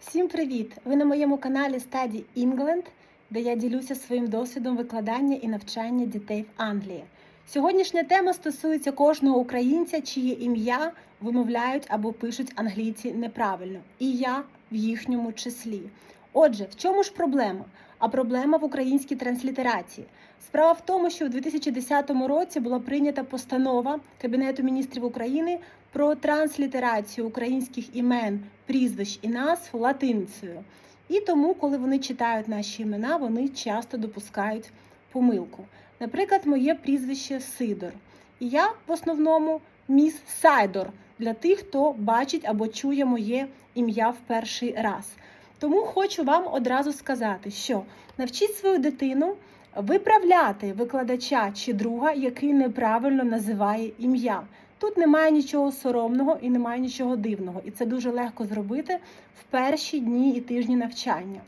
Всім привіт! Ви на моєму каналі Study England, де я ділюся своїм досвідом викладання і навчання дітей в Англії. Сьогоднішня тема стосується кожного українця, чиє ім'я вимовляють або пишуть англійці неправильно, і я в їхньому числі. Отже, в чому ж проблема? А проблема в українській транслітерації. Справа в тому, що у 2010 році була прийнята постанова Кабінету міністрів України про транслітерацію українських імен, прізвищ і назв латиницею. І тому, коли вони читають наші імена, вони часто допускають помилку. Наприклад, моє прізвище Сидор. І я в основному міс Сайдор для тих, хто бачить або чує моє ім'я в перший раз. Тому хочу вам одразу сказати, що навчіть свою дитину виправляти викладача чи друга, який неправильно називає ім'я. Тут немає нічого соромного і немає нічого дивного, і це дуже легко зробити в перші дні і тижні навчання.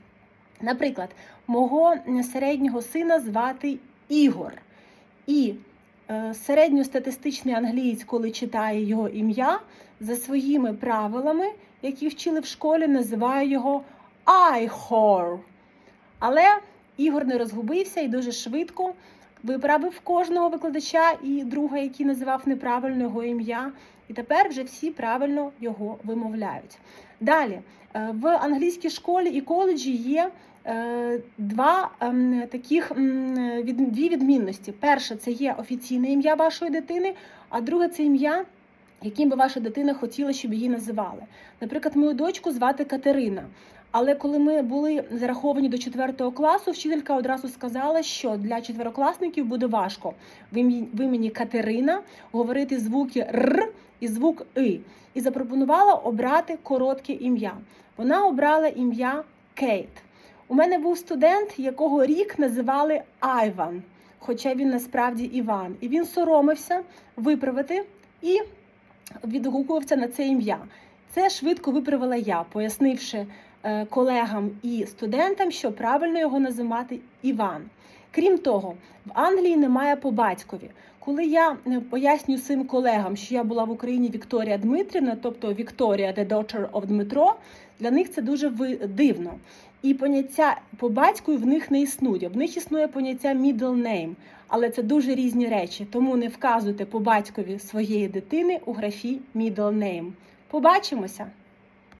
Наприклад, мого середнього сина звати Ігор, і е, середньостатистичний англієць, коли читає його ім'я, за своїми правилами, які вчили в школі, називає його Айхор. Але Ігор не розгубився і дуже швидко виправив кожного викладача і друга, який називав неправильно його ім'я. І тепер вже всі правильно його вимовляють. Далі, е, в англійській школі і коледжі є е, два ем, таких дві відмінності. Перше, це є офіційне ім'я вашої дитини, а друге це ім'я, яким би ваша дитина хотіла, щоб її називали. Наприклад, мою дочку звати Катерина. Але коли ми були зараховані до 4 класу, вчителька одразу сказала, що для четверокласників буде важко в імені Катерина говорити звуки Р і звук И. І запропонувала обрати коротке ім'я. Вона обрала ім'я Кейт. У мене був студент, якого рік називали Айван, хоча він насправді Іван. І він соромився виправити і відгукувався на це ім'я. Це швидко виправила я, пояснивши колегам і студентам, що правильно його називати Іван. Крім того, в Англії немає по батькові. Коли я е, пояснюю своїм колегам, що я була в Україні Вікторія Дмитрівна, тобто Вікторія, the daughter of Дмитро, для них це дуже дивно. І поняття по батькові в них не існує. В них існує поняття middle name, але це дуже різні речі. Тому не вказуйте по батькові своєї дитини у графі middle name. Побачимося!